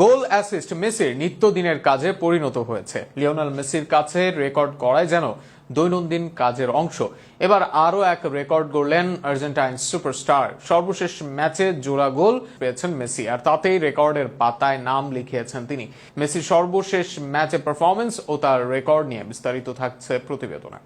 Goal assist মেসির নিত্যদিনের কাজে পরিণত হয়েছে। লিওনাল মেসির কাছে রেকর্ড করাই যেন দৈনন্দিন কাজের অংশ। এবার আরও এক রেকর্ড গড়লেন আর্জেন্টাইন সুপারস্টার। সর্বশেষ ম্যাচে জোড়া গোল পেয়েছেন মেসি, আর তাতেই রেকর্ডের পাতায় নাম লিখিয়েছেন তিনি। মেসির সর্বশেষ ম্যাচে পারফরমেন্স ও তার রেকর্ড নিয়ে বিস্তারিত থাকছে প্রতিবেদনে।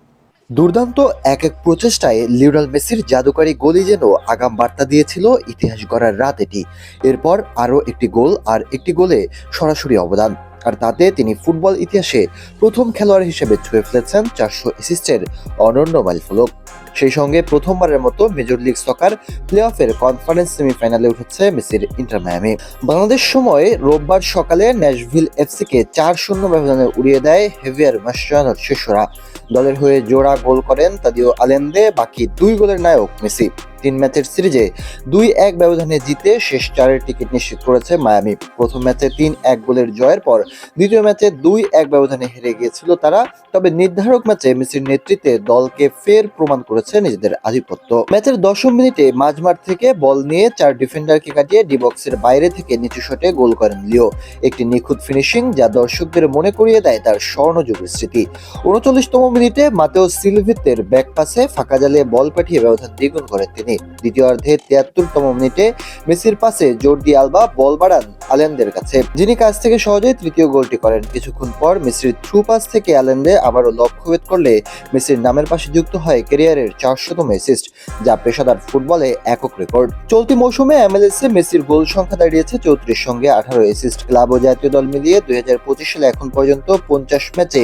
দুর্দান্ত এক এক প্রচেষ্টায় লিওনাল মেসির জাদুকারী গোলই যেন আগাম বার্তা দিয়েছিল, ইতিহাস গড়ার রাত এটি। এরপর আরও একটি গোল আর একটি গোলে সরাসরি অবদান। আর তাতে তিনি ফুটবল ইতিহাসে প্রথম খেলোয়াড় হিসেবে ছুঁয়ে ফেলেছেন চারশো অ্যাসিস্টের অনন্য মাইল মাইলফলক। সেই সঙ্গে প্রথমবারের মতো মেজর লিগ সকার প্লে অফের কনফারেন্স সেমিফাইনালে উঠেছে মেসির ইন্টার মায়ামি। বাংলাদেশ সময় রোববার সকালে ন্যাশভিল এফসিকে চার শূন্য ব্যবধানে উড়িয়ে দেয় হেভিয়ার মাস্টানোর শিষ্যরা। দলের হয়ে জোড়া গোল করেন তাদিও আলেন্দে বাকি দুই গোলের নায়ক মেসি। তিন ম্যাচের সিরিজে দুই এক ব্যবধানে জিতে শেষ চারের টিকিট নিশ্চিত করেছে মায়ামি। প্রথম ম্যাচে তিন এক গোলের জয়ের পর দ্বিতীয় ম্যাচে দুই এক ব্যবধানে হেরে গিয়েছিল তারা। তবে নির্ধারক ম্যাচে মেসির নেতৃত্বে দলকে ফের প্রমাণ করেছে নিজেদের আধিপত্য। ম্যাচের দশম মিনিটে মাঝমাঠ থেকে বল নিয়ে চার ডিফেন্ডারকে কাটিয়ে ডিবক্সের বাইরে থেকে নিচু শটে গোল করেন লিও। একটি নিখুঁত ফিনিশিং যা দর্শকদের মনে করিয়ে দেয় তার স্বর্ণযুগের স্মৃতি। উনচল্লিশতম মিনিটে মাতেও সিলভিতের ব্যাক পাসে ফাঁকা জালে বল পাঠিয়ে ব্যবধান দ্বিগুণ করেন তিনি। দ্বিতীয় অর্ধে তিয়াত্তরতম মিনিটে মেসির পাশে জোরদি আলবা বল বাড়ান আলেনদের কাছে। যিনি কাছ থেকে সহজেই তৃতীয় গোলটি করেন। কিছুক্ষণ পর মেসির থ্রু পাস থেকে আলেন্দে আবারও লক্ষ্যভেদ করলে মেসির নামের পাশে যুক্ত হয় ক্যারিয়ারের চারশোতম অ্যাসিস্ট যা পেশাদার ফুটবলে একক রেকর্ড। চলতি মৌসুমে এমএলএস এ মেসির গোল সংখ্যা দাঁড়িয়েছে চৌত্রিশ সঙ্গে আঠারো অ্যাসিস্ট ক্লাব ও জাতীয় দল মিলিয়ে দুই হাজার পঁচিশ সালে এখন পর্যন্ত পঞ্চাশ ম্যাচে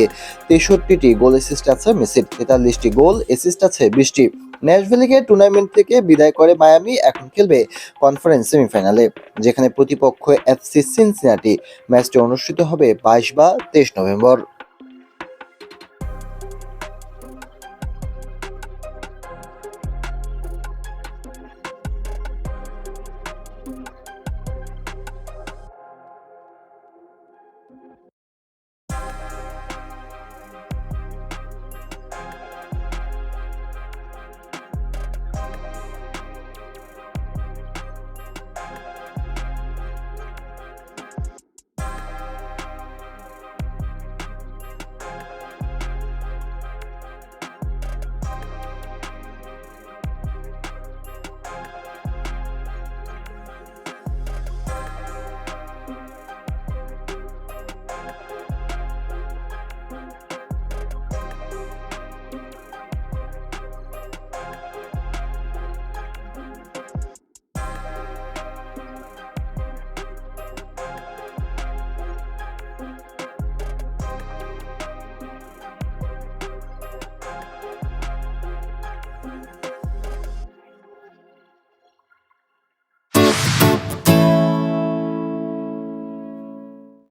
তেষট্টিটি গোল অ্যাসিস্ট আছে। মেসির তেতাল্লিশটি গোল অ্যাসিস্ট আছে বিশটি ন্যাশভিলিকে টুর্নামেন্ট থেকে বিদায় করে মায়ামি এখন খেলবে কনফারেন্স সেমিফাইনালে যেখানে প্রতিপক্ষ এফসি সিনসিনাটি ম্যাচটি অনুষ্ঠিত হবে বাইশ বা তেইশ নভেম্বর।